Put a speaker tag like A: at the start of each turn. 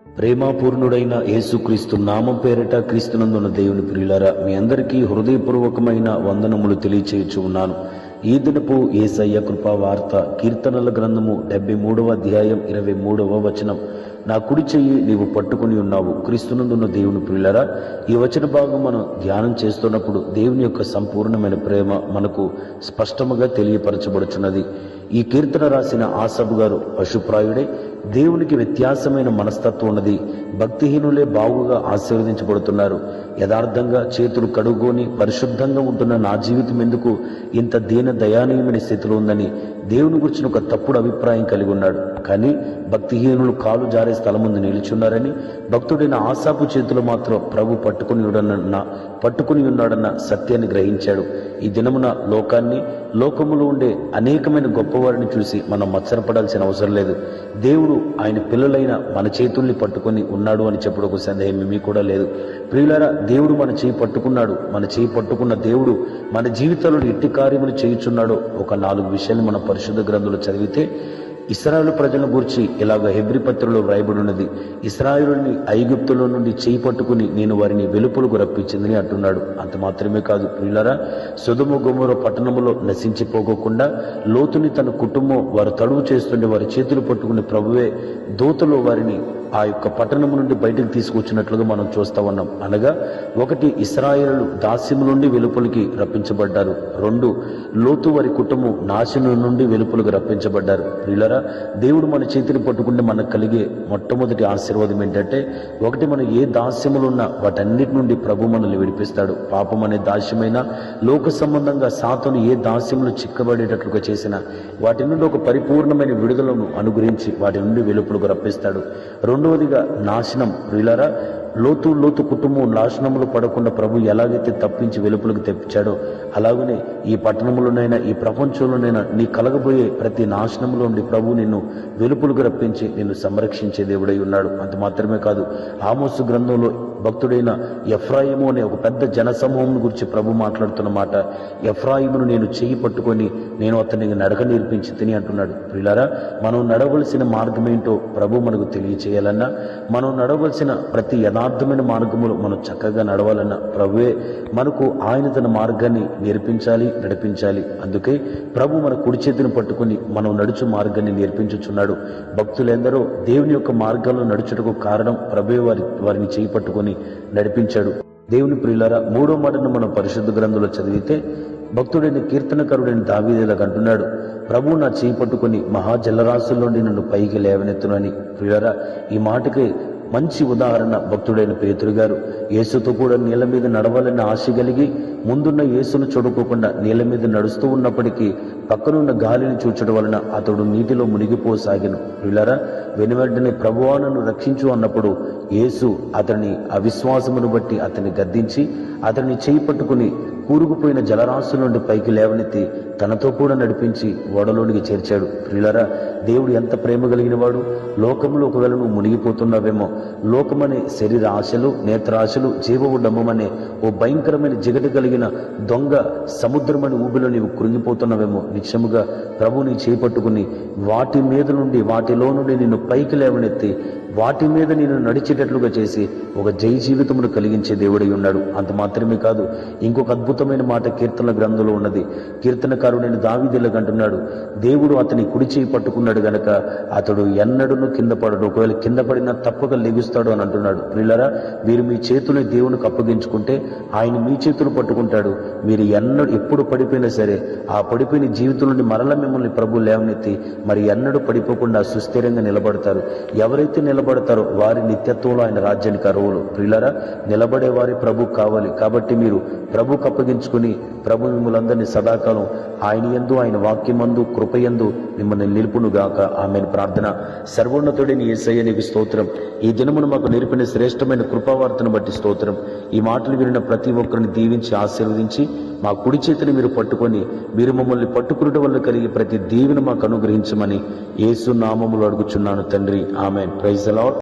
A: ప్రేమాపూర్ణుడైన యేసుక్రీస్తు నామం పేరిట క్రీస్తునందున్న దేవుని ప్రియులారా మీ అందరికీ హృదయపూర్వకమైన వందనములు తెలియచేయచ్చు ఉన్నాను. ఈ దినపు ఏసయ్య కృపా వార్త కీర్తనల గ్రంథము డెబ్బై మూడవ అధ్యాయం ఇరవై మూడవ వచనం. నా కుడి చెయ్యి నీవు పట్టుకుని ఉన్నావు. క్రీస్తునందున్న దేవుని ప్రియులరా ఈ వచన భాగం మనం ధ్యానం చేస్తున్నప్పుడు దేవుని యొక్క సంపూర్ణమైన ప్రేమ మనకు స్పష్టముగా తెలియపరచబడుచున్నది. ఈ కీర్తన రాసిన ఆసబు గారు పశుప్రాయుడే దేవునికి వ్యత్యాసమైన మనస్తత్వం ఉన్నది. భక్తిహీనులే బాగుగా ఆశీర్వదించబడుతున్నారు. యథార్థంగా చేతులు కడుగొని పరిశుద్ధంగా ఉంటున్న నా జీవితం ఎందుకు ఇంత దీన దయానీయమైన స్థితిలో ఉందని దేవుని గురించిన ఒక తప్పుడు అభిప్రాయం కలిగి ఉన్నాడు. కానీ భక్తిహీనులు కాలు జారే స్థలం ముందు నిలుచున్నారని భక్తుడైన ఆశాపు చేతులు మాత్రం ప్రభు పట్టుకుని ఉన్నాడన్న పట్టుకుని ఉన్నాడన్న సత్యాన్ని గ్రహించాడు. ఈ దినమున లోకాన్ని లోకములో ఉండే అనేకమైన గొప్పవారిని చూసి మనం మత్సరపడాల్సిన అవసరం లేదు. దేవుడు ఆయన పిల్లలైన మన చేతుల్ని పట్టుకొని ఉన్నాడు అని చెప్పడం ఒక సందేహం ఏమీ కూడా లేదు. ప్రియులారా దేవుడు మన చేయి పట్టుకున్నాడు. మన చేయి పట్టుకున్న దేవుడు మన జీవితంలో ఎట్టి కార్యములు చేయుచున్నాడో ఒక నాలుగు విషయాలు మన పరిశుద్ధ గ్రంథంలో చదివితే ఇస్రాయేల్ ప్రజల గూర్చి ఇలాగ హెబ్రి పత్రిలో వ్రాయబడి ఉన్నది ఇస్రాయేలుని ఐగుప్తులో నుండి చేయి పట్టుకుని నేను వారిని వెలుపులకు రప్పించిందని అంటున్నాడు. అంత మాత్రమే కాదు ప్రియులరా సుధుమ గుమ్మర పట్టణములో నశించిపోకుండా లోతుని తన కుటుంబం వారు తడువు చేస్తుండే వారి చేతులు పట్టుకుని ప్రభువే దూతలో వారిని ఆ యొక్క పట్టణము నుండి బయటకు తీసుకొచ్చినట్లుగా మనం చూస్తా ఉన్నాం. అనగా ఒకటి ఇస్రాయేలు దాస్యం నుండి వెలుపలికి రప్పించబడ్డారు. రెండు లోతు వారి కుటుంబం నాశనం నుండి వెలుపలికి రప్పించబడ్డారు. వీళ్ళరా దేవుడు మన చేతిని పట్టుకుంటే మనకు కలిగే మొట్టమొదటి ఆశీర్వాదం ఏంటంటే ఒకటి మనం ఏ దాస్యములు ఉన్నా వాటన్నిటి నుండి ప్రభు మనల్ని విడిపిస్తాడు. పాపం అనే దాస్యమైన లోక సంబంధంగా సాతను ఏ దాస్యములు చిక్కబడేటట్లుగా చేసిన వాటి నుండి ఒక పరిపూర్ణమైన విడుదలను అనుగ్రహించి వాటి నుండి వెలుపలకు రప్పిస్తాడు. రెండు రెండవదిగా నాశనం. ప్రియులరా లోతు లోతు కుటుంబం నాశనములు పడకుండా ప్రభు ఎలాగైతే తప్పించి వెలుపులకు తెప్పించాడో అలాగనే ఈ పట్టణంలోనైనా ఈ ప్రపంచంలోనైనా నీ కలగబోయే ప్రతి నాశనములో ఉండి ప్రభు నిన్ను వెలుపులకు రప్పించి నిన్ను సంరక్షించే దేవుడై ఉన్నాడు. అంత మాత్రమే కాదు ఆమోసు గ్రంథంలో భక్తుడైన ఎఫ్రాయిము అనే ఒక పెద్ద జనసమూహం గురించి ప్రభు మాట్లాడుతున్న మాట ఎఫ్రాయిమును నేను చేయి పట్టుకొని నేను అతనికి నడక నేర్పించి తిని అంటున్నాడు. ప్రియులారా మనం నడవలసిన మార్గం ఏంటో ప్రభు మనకు తెలియచేయాలన్నా మనం నడవలసిన ప్రతి యథార్థమైన మార్గములు మనం చక్కగా నడవాలన్నా ప్రభువే మనకు ఆయన తన మార్గాన్ని నేర్పించాలి నడిపించాలి. అందుకే ప్రభు మన కుడి చేతిని పట్టుకుని మనం నడుచు మార్గాన్ని నేర్పించుచున్నాడు. భక్తులందరూ దేవుని యొక్క మార్గంలో నడుచుటకు కారణం ప్రభు వారి వారిని చేయి పట్టుకొని నడిపించాడు. దేవుని ప్రియులారా మూడో మాటను మనం పరిశుద్ధ గ్రంథంలో చదివితే భక్తుడైన కీర్తనకరుడైన దావీదేలకు అంటున్నాడు ప్రభు నా చేయి పట్టుకుని మహాజలరాశుల్లోండి నన్ను పైకి లేవనెత్తునని ప్రియులారా ఈ మాటకి మంచి ఉదాహరణ భక్తుడైన పేతురు గారు. యేసుతో కూడా నీళ్ళ మీద నడవాలని ఆశ కలిగి ముందున్న యేసును చూడుకోకుండా నీళ్ళ మీద నడుస్తూ ఉన్నప్పటికీ పక్కనున్న గాలిని చూచడం వలన అతడు నీటిలో మునిగిపోసాగిను. వీళ్ళరా వెను ప్రభువా నన్ను రక్షించు అన్నప్పుడు యేసు అతని అవిశ్వాసమును బట్టి అతన్ని గద్దించి అతన్ని చేయి పట్టుకుని కూరుకుపోయిన జలరాశుల నుండి పైకి లేవనెత్తి తనతో కూడా నడిపించి ఓడలోనికి చేర్చాడు. ప్రియులరా దేవుడు ఎంత ప్రేమ కలిగిన వాడు లోకంలో ఒకవేళ నువ్వు మునిగిపోతున్నావేమో? లోకమనే శరీర ఆశలు నేత్రాశలు జీవవు డమ్మమనే ఓ భయంకరమైన జిగట కలిగిన దొంగ సముద్రమని ఊబిలో నీవు కృంగిపోతున్నావేమో? నిత్యముగా ప్రభుని చేపట్టుకుని వాటి మీద నుండి వాటిలో నుండి నిన్ను పైకి లేవనెత్తి వాటి మీద నేను నడిచేటట్లుగా చేసి ఒక జై జీవితమును కలిగించే దేవుడై ఉన్నాడు. అంత మాత్రమే కాదు ఇంకొక అద్భుతమైన మాట కీర్తన గ్రంథంలో ఉన్నది. కీర్తన కీర్తనకారుడైన దావిదిలకు అంటున్నాడు దేవుడు అతని కుడి చేయి పట్టుకున్నాడు గనక అతడు ఎన్నడూను కింద పడడు. ఒకవేళ కింద పడినా తప్పక లెగుస్తాడు అని అంటున్నాడు. పిల్లరా మీరు మీ చేతులు దేవునికి అప్పగించుకుంటే ఆయన మీ చేతులు పట్టుకుంటాడు. మీరు ఎన్నడు ఎప్పుడు పడిపోయినా సరే ఆ పడిపోయిన జీవితం నుండి మరల మిమ్మల్ని ప్రభు లేవనెత్తి మరి ఎన్నడూ పడిపోకుండా సుస్థిరంగా నిలబడతారు. ఎవరైతే నిలబడతారో వారి నిత్యత్వంలో ఆయన రాజ్యానికి అరువులు ప్రియులరా నిలబడే వారి ప్రభు కావాలి. కాబట్టి మీరు ప్రభుకు అప్పగించుకుని ప్రభు మిమ్మల్ందరినీ సదాకాలం ఆయన ఎందు ఆయన వాక్యమందు కృపయందు మిమ్మల్ని నిలుపునుగాక. ఆమెను. ప్రార్థన. సర్వోన్నతుడిని ఏసయ్య నీకు స్తోత్రం. ఈ దినమును మాకు నేర్పిన శ్రేష్టమైన కృపావార్తను బట్టి స్తోత్రం. ఈ మాటలు వినిన ప్రతి ఒక్కరిని దీవించి ఆశీర్వదించి మా కుడి చేతిని మీరు పట్టుకొని మీరు మమ్మల్ని పట్టుకునడం వల్ల కలిగి ప్రతి దీవెన మాకు అనుగ్రహించమని యేసు నామములు అడుగుచున్నాను తండ్రి. ఆమె ప్రైజ్ అలాడ్